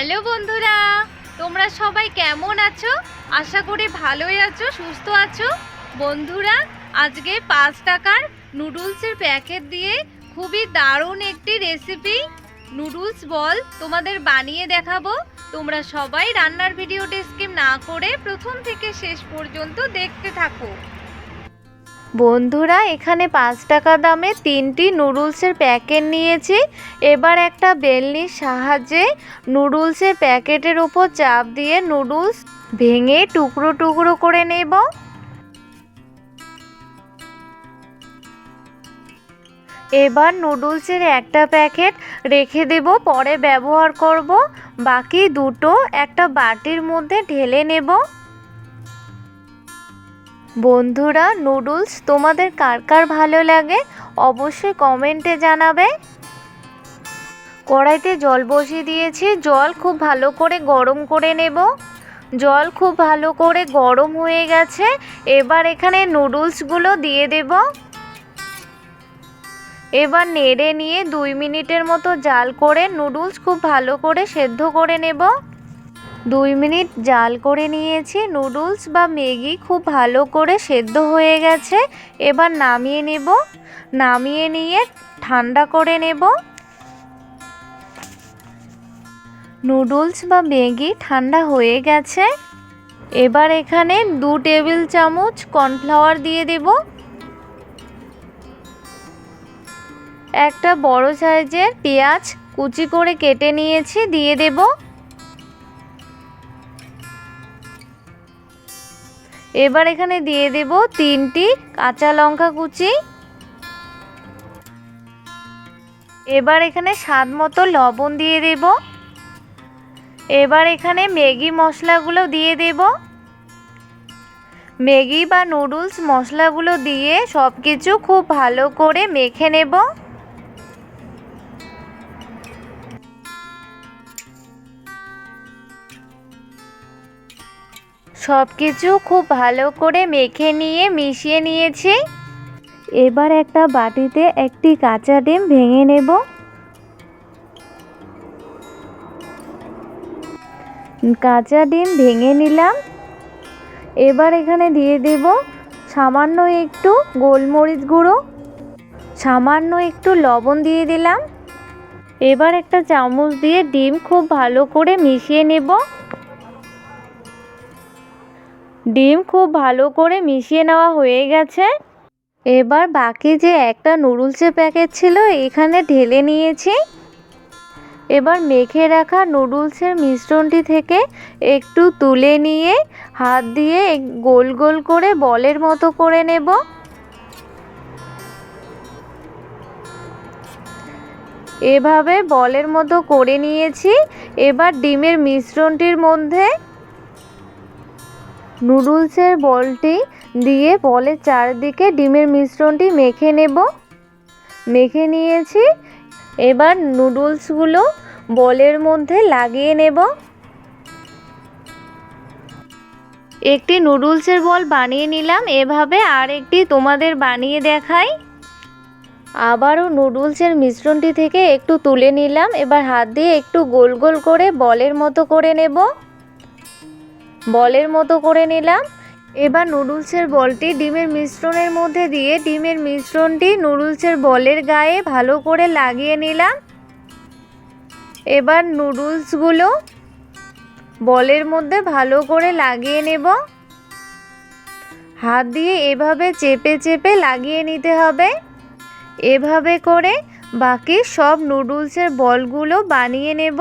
Hello বন্ধুরা, তোমরা সবাই কেমন আছো? আশা করি ভালোই আছো, সুস্থ আছো। বন্ধুরা, আজকে পাঁচ টাকার নুডলসের প্যাকেট দিয়ে খুবই দারুণ একটি রেসিপি, নুডলস বল তোমাদের বানিয়ে দেখাবো। তোমরা সবাই রান্নার ভিডিওটি স্কিপ না করে প্রথম থেকে শেষ পর্যন্ত দেখতে থাকো। বন্ধুরা, এখানে পাঁচ টাকা দামে তিনটি নুডলসের প্যাকেট নিয়েছি। এবার একটা বেলনির সাহায্যে নুডলসের প্যাকেটের ওপর চাপ দিয়ে নুডলস ভেঙে টুকরো টুকরো করে নেব। এবার নুডলসের একটা প্যাকেট রেখে দেব, পরে ব্যবহার করব। বাকি দুটো একটা বাটির মধ্যে ঢেলে নেব। বন্ধুরা নুডলস তোমাদের কার কার ভালো লাগে অবশ্যই কমেন্টে জানাবে। কড়াইতে জল বসিয়ে দিয়েছি, জল খুব ভালো করে গরম করে নেব। জল খুব ভালো করে গরম হয়ে গেছে, এবার এখানে নুডলসগুলো দিয়ে দেব। এবার নেড়ে নিয়ে দুই মিনিটের মতো জাল করে নুডলস খুব ভালো করে সেদ্ধ করে নেব। দুই মিনিট জাল করে নিয়েছি। নুডলস বা ম্যাগি খুব ভালো করে সেদ্ধ হয়ে গেছে। এবার নামিয়ে নেব। নামিয়ে নিয়ে ঠান্ডা করে নেব। নুডলস বা ম্যাগি ঠান্ডা হয়ে গেছে। এবার এখানে দু টেবিল চামচ কর্নফ্লাওয়ার দিয়ে দেব। একটা বড় সাইজের পেঁয়াজ কুচি করে কেটে নিয়েছি, দিয়ে দেবো। এবার এখানে দিয়ে দেব তিনটি কাঁচা লঙ্কা কুচি। এবার এখানে স্বাদ মতো লবণ দিয়ে দেব। এবার এখানে ম্যাগি মশলাগুলো দিয়ে দেব। ম্যাগি বা নুডলস মশলাগুলো দিয়ে সব কিছু খুব ভালো করে মেখে নেব। সব কিছু খুব ভালো করে মেখে নিয়ে, মিশিয়ে নিয়েছি। এবার একটা বাটিতে একটি কাঁচা ডিম ভেঙে নেব। কাঁচা ডিম ভেঙে নিলাম। এবার এখানে দিয়ে দেব সামান্য একটু গোলমরিচ গুঁড়ো। সামান্য একটু লবণ দিয়ে দিলাম। এবার একটা চামচ দিয়ে ডিম খুব ভালো করে মিশিয়ে নেব। ডিম খুব ভালো করে মিশিয়ে নেওয়া হয়ে গেছে। এবার বাকি যে একটা নুডলসের প্যাকেট ছিল, এখানে ঢেলে নিয়েছি। এবার মেখে রাখা নুডলসের মিশ্রণটি থেকে একটু তুলে নিয়ে, হাত দিয়ে গোল গোল করে বলের মতো করে নেব। এভাবে বলের মতো করে নিয়েছি। এবার ডিমের মিশ্রণটির মধ্যে নুডলসের বলটি দিয়ে বলের চারদিকে ডিমের মিশ্রণটি মেখে নেব। মেখে নিয়েছি। এবার নুডলসগুলো বলের মধ্যে লাগিয়ে নেব। একটি নুডলসের বল বানিয়ে নিলাম। এভাবে আর একটি তোমাদের বানিয়ে দেখাই। আবারও নুডলসের মিশ্রণটি থেকে একটু তুলে নিলাম। এবার হাত দিয়ে একটু গোল গোল করে বলের মতো করে নেব। বলের মতো করে নিলাম। এবার নুডলসের বলটি ডিমের মিশ্রণের মধ্যে দিয়ে ডিমের মিশ্রণটি নুডলসের বলের গায়ে ভালো করে লাগিয়ে নিলাম। এবার নুডলসগুলো বলের মধ্যে ভালো করে লাগিয়ে নেব। হাত দিয়ে এভাবে চেপে চেপে লাগিয়ে নিতে হবে। এভাবে করে বাকি সব নুডলসের বলগুলো বানিয়ে নেব।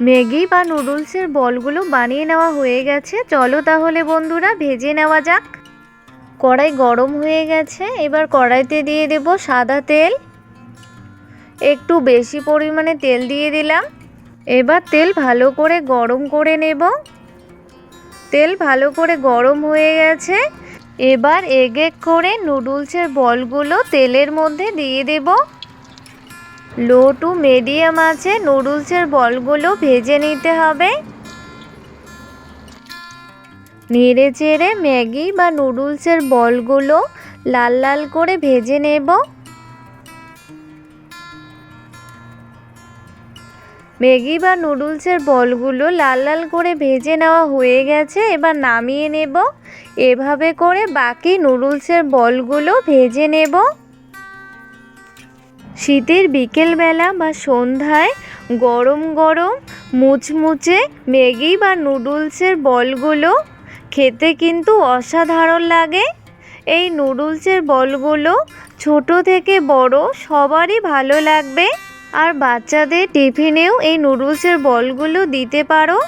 ম্যাগি বা নুডলসের বলগুলো বানিয়ে নেওয়া হয়ে গেছে। চলো তাহলে বন্ধুরা, ভেজে নেওয়া যাক। কড়াই গরম হয়ে গেছে, এবার কড়াইতে দিয়ে দেব সাদা তেল। একটু বেশি পরিমাণে তেল দিয়ে দিলাম। এবার তেল ভালো করে গরম করে নেব। তেল ভালো করে গরম হয়ে গেছে। এবার এক এক করে নুডলসের বলগুলো তেলের মধ্যে দিয়ে দেবো। লো টু মিডিয়াম আছে, নুডলসের বলগুলো ভেজে নিতে হবে। নেড়ে চেড়ে ম্যাগি বা নুডলসের বলগুলো লাল লাল করে ভেজে নেব। ম্যাগি বা নুডলসের বলগুলো লাল লাল করে ভেজে নেওয়া হয়ে গেছে, এবার নামিয়ে নেব। এভাবে করে বাকি নুডলসের বলগুলো ভেজে নেব। শীতের বিকেলবেলা বা সন্ধ্যায় গরম গরম মুচমুচে ম্যাগি বা নুডলসের বলগুলো খেতে কিন্তু অসাধারণ লাগে। এই নুডলসের বলগুলো ছোট থেকে বড় সবারই ভালো লাগবে। আর বাচ্চাদের টিফিনেও এই নুডলসের বলগুলো দিতে পারো।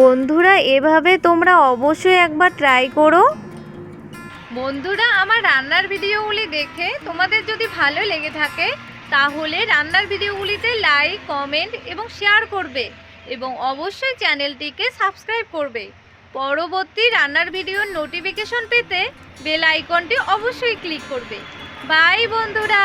বন্ধুরা, এভাবে তোমরা অবশ্যই একবার ট্রাই করো। বন্ধুরা, আমার রান্নার ভিডিওগুলি দেখে তোমাদের যদি ভালো লেগে থাকে তাহলে রান্নার ভিডিওগুলিতে লাইক কমেন্ট এবং শেয়ার করবে এবং অবশ্যই চ্যানেলটিকে সাবস্ক্রাইব করবে। পরবর্তী রান্নার ভিডিওর নোটিফিকেশন পেতে বেল আইকনটি অবশ্যই ক্লিক করবে। বাই বন্ধুরা!